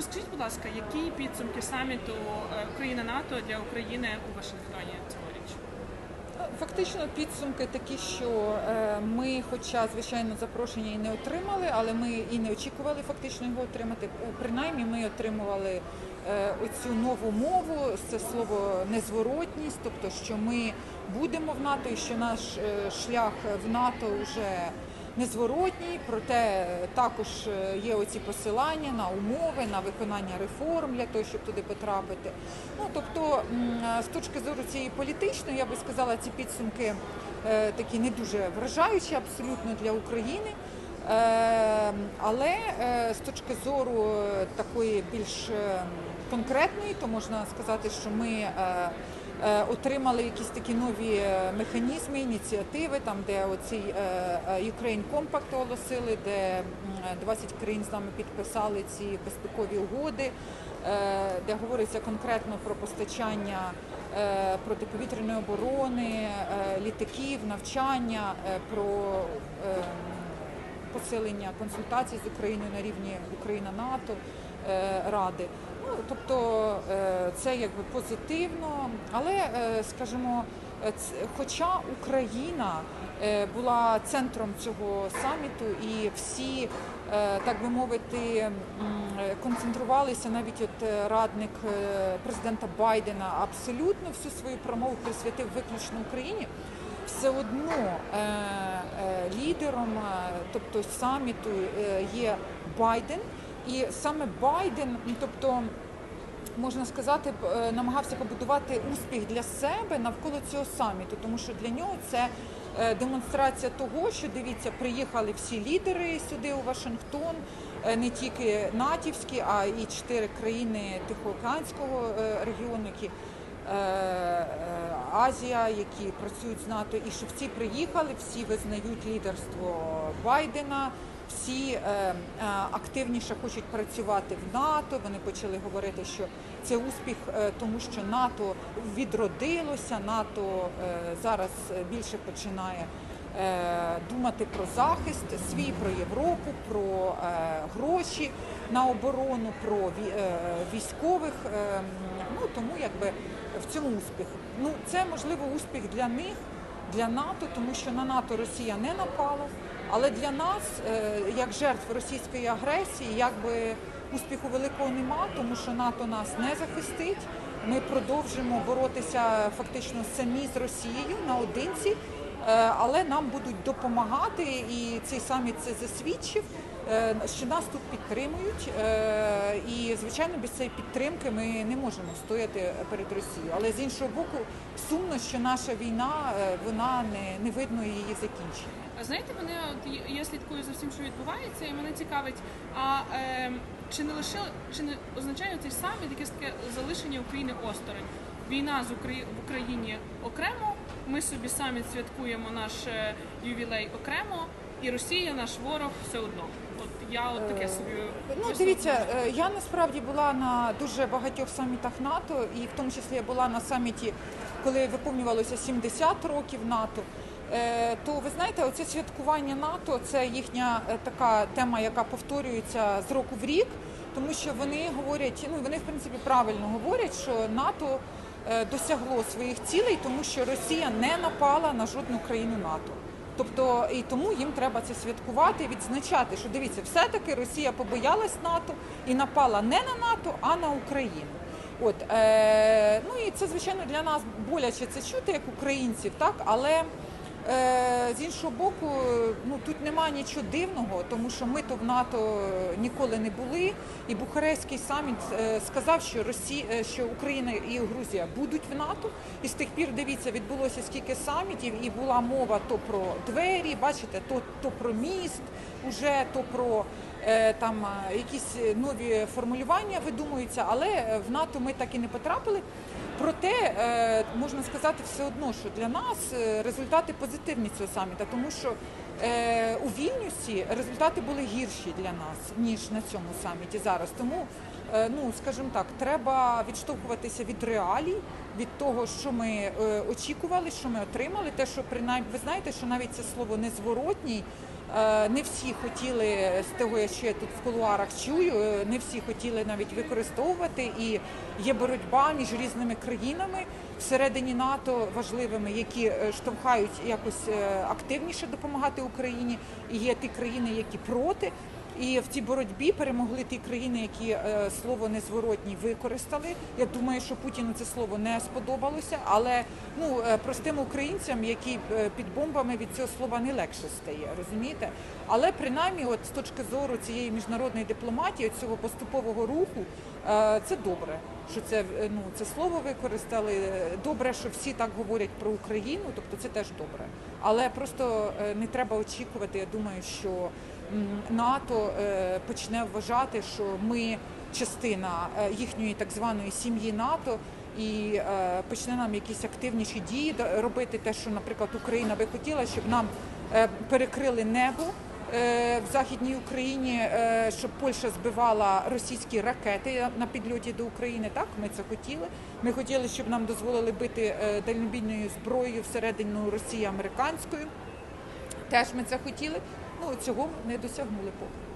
Розкажіть, будь ласка, які підсумки саміту е, Україна НАТО для України у Вашингтоні цьогоріч? Фактично підсумки такі, що е, ми, хоча звичайно запрошення і не отримали, але ми і не очікували фактично його отримати. Е, Принаймні ми отримували е, оцю нову мову, це слово незворотність, тобто що ми будемо в НАТО і що наш е, шлях в НАТО вже незворотній, проте також е, є оці посилання на умови, на виконання реформ для того, щоб туди потрапити. Ну тобто, з точки зору цієї політичної, я би сказала, ці підсумки е, такі не дуже вражаючі абсолютно для України. Е, Але е, з точки зору е, такої більш е, конкретної, то можна сказати, що ми е, е, отримали якісь такі нові е, механізми, ініціативи, там де оцей е, е, Ukraine Compact оголосили, де м, 20 країн з нами підписали ці безпекові угоди, е, де говориться конкретно про постачання е, протиповітряної оборони, е, літаків, навчання, е, про е, посилення консультацій з Україною на рівні Україна-НАТО е, Ради. Ну, тобто е, це якби позитивно, але е, скажімо, е, хоча Україна була центром цього саміту і всі, так би мовити, концентрувалися навіть от радник президента Байдена абсолютно всю свою промову присвятив виключно Україні все одно лідером, тобто саміту є Байден, і саме Байден, ну, тобто. Можна сказати, е, намагався побудувати успіх для себе навколо цього саміту, тому що для нього це е, демонстрація того, що дивіться, приїхали всі лідери сюди у Вашингтон, е, не тільки натівські, а і чотири країни Тихоокеанського регіону, які Азія, які працюють з НАТО, і що всі приїхали, всі визнають лідерство Байдена. Всі е, е, активніше хочуть працювати в НАТО. Вони почали говорити, що це успіх, е, тому що НАТО відродилося. НАТО зараз більше починає думати про захист свій, про Європу, про гроші на оборону, про ві- військових. Ну тому якби в цьому успіх. Ну це можливо успіх для них, для НАТО, тому що на НАТО Росія не напала. Але для нас, е, як жертв російської агресії, якби успіху великого нема, тому що НАТО нас не захистить. Ми продовжимо боротися фактично самі з Росією наодинці, але нам будуть допомагати, і цей саміт це засвідчив, е, що нас тут підтримують. е, І звичайно, без цієї підтримки ми не можемо стояти перед Росією. Але з іншого боку, сумно, що наша війна е, вона не, не видно її закінчення. А знаєте, мене от я слідкую за всім, що відбувається, і мене цікавить, а е, чи не лише чи не означає цей саміт якесь таке залишення України осторонь? Війна з Украї... в Україні окремо. Ми собі самі святкуємо наш е, ювілей окремо, і Росія наш ворог все одно. От я от таке собі Ну, дивіться, е, я насправді була на дуже багатьох самітах НАТО, і в тому числі я була на саміті, коли виповнювалося 70 років НАТО. Е, То ви знаєте, оце святкування НАТО це їхня е, така тема, яка повторюється з року в рік, тому що вони говорять, ну вони в принципі правильно говорять, що НАТО е, досягло своїх цілей, тому що Росія не напала на жодну країну НАТО. Тобто і тому їм треба це святкувати, відзначати, що дивіться, все-таки Росія побоялась НАТО і напала не на НАТО, а на Україну. От е, ну і це звичайно для нас боляче це чути як українців, так але. Е, з іншого боку, ну тут нема нічого дивного, тому що ми то в НАТО ніколи не були. І Бухарестський саміт е, сказав, що Росія, що Україна і Грузія будуть в НАТО. І з тих пір дивіться, відбулося скільки самітів, і була мова то про двері, бачите, то, то про міст, уже то про е, там е, якісь нові формулювання видумуються, але е, в НАТО ми так і не потрапили. Проте е, можна сказати все одно, що для нас е, результати позитивні цього саміта, тому що е, у Вільнюсі результати були гірші для нас ніж на цьому саміті зараз. Тому, ну скажімо так, треба відштовхуватися від реалій, від того, що ми е, очікували, що ми отримали. Те, що принаймні ви знаєте, що навіть це слово незворотній. Е, Не всі хотіли з того, що я тут в кулуарах чую, е, не всі хотіли навіть використовувати. І є боротьба між різними країнами всередині НАТО важливими, які е, штовхають якось е, активніше допомагати Україні. І є ті країни, які проти. І в цій боротьбі перемогли ті країни, які е, слово незворотній використали. Я думаю, що Путіну це слово не сподобалося, але ну е, простим українцям, які е, під бомбами від цього слова не легше стає, розумієте? Але принаймні, от з точки зору цієї міжнародної дипломатії, цього поступового руху, це добре, що це ну це слово використали. Добре, що всі так говорять про Україну, тобто це теж добре. Але просто не треба очікувати. Я думаю, що НАТО е, почне вважати, що ми частина е, їхньої так званої сім'ї НАТО. І е, почне нам якісь активніші дії робити те, що, наприклад, Україна би хотіла, щоб нам перекрили небо в Західній Україні, щоб Польща збивала російські ракети на підльоті до України. Так, ми це хотіли. Ми хотіли, щоб нам дозволили бити е, дальнобійною зброєю всередину Росії американською. Теж ми це хотіли. Ну цього не досягнули поки.